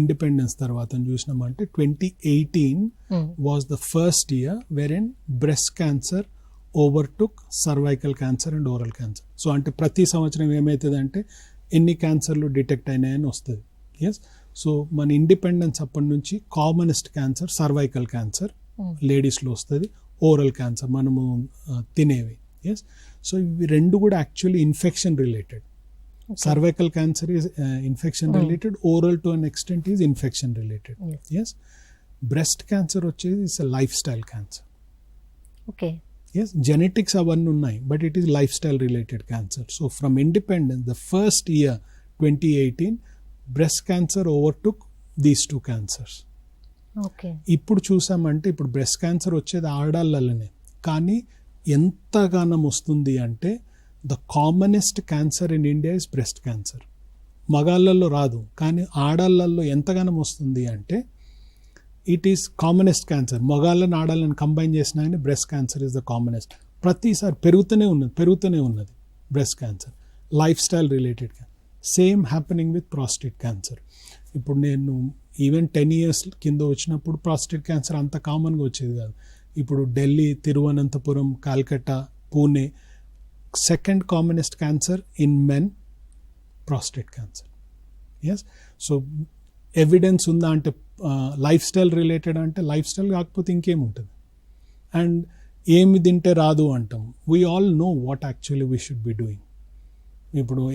Independence తర్వాత చూసినామంటే twenty eighteen was the first year where in breast cancer overtook cervical cancer and oral cancer so అంటే ప్రతి సంవత్సరం ఏమవుతుంది అంటే ఎన్ని క్యాన్సర్లు డిటెక్ట్ అయినాయని వస్తుంది. ఎస్ సో మన ఇండిపెండెన్స్ అప్పటి నుంచి కామనెస్ట్ క్యాన్సర్ సర్వైకల్ క్యాన్సర్ లేడీస్లో వస్తుంది. ఓరల్ క్యాన్సర్ మనము తినేవి. ఎస్ సో ఇవి రెండు కూడా actually infection related cervical cancer is uh, infection related oral to an extent is infection related Yes. yes breast cancer వచ్చేది is a lifestyle cancer okay yes genetics అవన్నీ ఉన్నాయి but it is lifestyle related cancer so from independence the first year 2018 breast cancer overtook these two cancers okay ఇప్పుడు చూసామంటే ఇప్పుడు breast cancer వచ్చేది ఆడాళ్ళనే కానీ ఎంతగానం వస్తుంది అంటే the commonest cancer in India is breast cancer. మగాళ్ళల్లో రాదు కానీ ఆడాళ్ళల్లో ఎంతగానం వస్తుంది అంటే ఇట్ ఈస్ కామనెస్ట్ క్యాన్సర్ మగాళ్ళని ఆడాలని కంబైన్ చేసినా కానీ breast cancer is the commonest ప్రతిసారి పెరుగుతూనే ఉన్నది పెరుగుతూనే ఉన్నది breast cancer life style related same happening with prostate cancer ఇప్పుడు నేను ఈవెన్ టెన్ ఇయర్స్ కింద వచ్చినప్పుడు ప్రాస్టేట్ క్యాన్సర్ అంత కామన్గా వచ్చేది కాదు. ఇప్పుడు Delhi Thiruvananthapuram Calcutta Pune second commonest cancer in men prostate cancer yes so evidence ఉందా అంటే లైఫ్ స్టైల్ రిలేటెడ్ అంటే లైఫ్ స్టైల్ కాకపోతే ఇంకేముంటుంది అండ్ ఏమి తింటే రాదు అంటాం. We all know what actually we should be doing ఇప్పుడు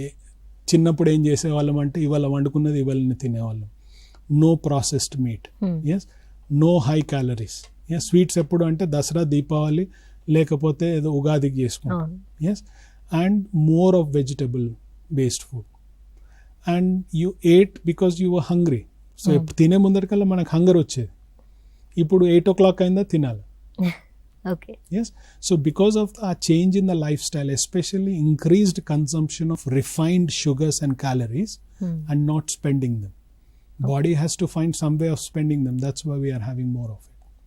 చిన్నప్పుడు ఏం చేసేవాళ్ళం అంటే ఇవాళ వండుకున్నది ఇవాళ తినేవాళ్ళం. No processed meat yes no high calories yes sweets ఎప్పుడు అంటే దసరా దీపావళి లేకపోతే ఏదో ఉగాదికి చేసుకుంటాం అవును yes and more of vegetable based food and you ate because you were hungry so ఎప్పుడు తినే ముందరికల్లా మనకు హంగర్ వచ్చేది ఇప్పుడు ఎయిట్ ఓ క్లాక్ అయిందా తినాలి okay yes so because of a change in the lifestyle especially increased consumption of refined sugars and calories and not spending them body has to find some way of spending them that's why we are having more of it